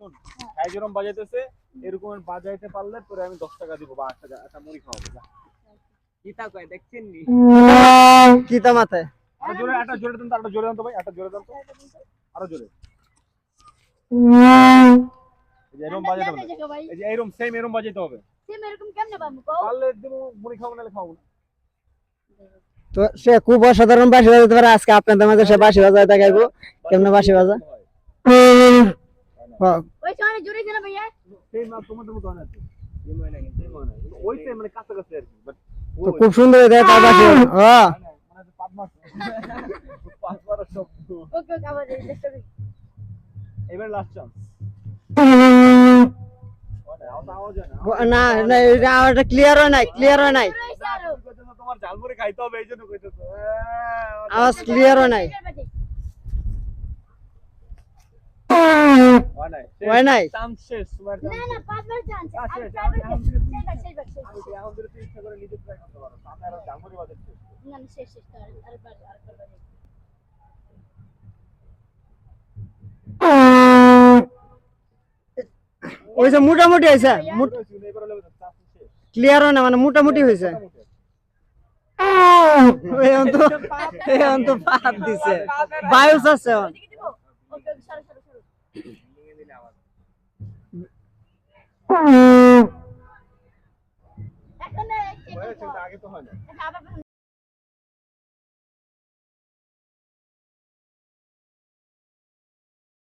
শোন হ্যাঁ যেরকম বাজাইতেছে এরকম বাজাইতে পারলে তোরে আমি দশ টাকা দিব বা আট টাকা একটা মুড়ি খাওয়াবো যা। কিতা কয় দেখছেন নি? কিতা মাথায় আরও জোরে একটা জোরে দেন তো একটা জোরে দেন তো ভাই একটা জোরে দেন তো। আরও জোরে। এরকম বাজাইতে হবে এই যে এরকম সেম এরকম বাজাইতে হবে। পারলে দিব মুড়ি খাব নাহলে খাব না। তো সে খুব অসাধারণ বাঁশি বাজাতে পারে আজকে আপনাদের মাঝে সে বাঁশি বাজায় দেখাইবো। কেমনে বাঁশি বাজা সেই মনে নাই, সেই মনে ওই same মানে কাছাকাছি আর কি, but তো খুব সুন্দর দেয় তার হ্যাঁ মানে- মানে। এবার লাস্ট চান্স আওয়াজ না। এটা আমারটা ক্লিয়ার হয় নাই ক্লিয়ার হয় নাই। তোমার ঝালমুড়ি খাইতে হবে এই জন্য আওয়াজ ক্লিয়ার হয় নাই। হয় নাই? নাই চান্স শেষ তোমার না না পাঁচবার চান্স। আমি পাঁচবার আমি- শেষ শেষবার শেষবার শেষ আমি তো এখন ধরে তুই ইচ্ছা করে নিজে ট্রাই করতে পারো সামনে আরও ঝালমুড়ি বাজাচ্ছে না না শেষ শেষ আর আরেকবার আরেকবার বাজে। ওই যে মোটামুটি হয়েছে ক্লিয়ার হয় না মানে মোটামুটি হয়েছে। এখন তো এখন তো পাত দিছে। বায়ুস আছে। আগে তো হয় না।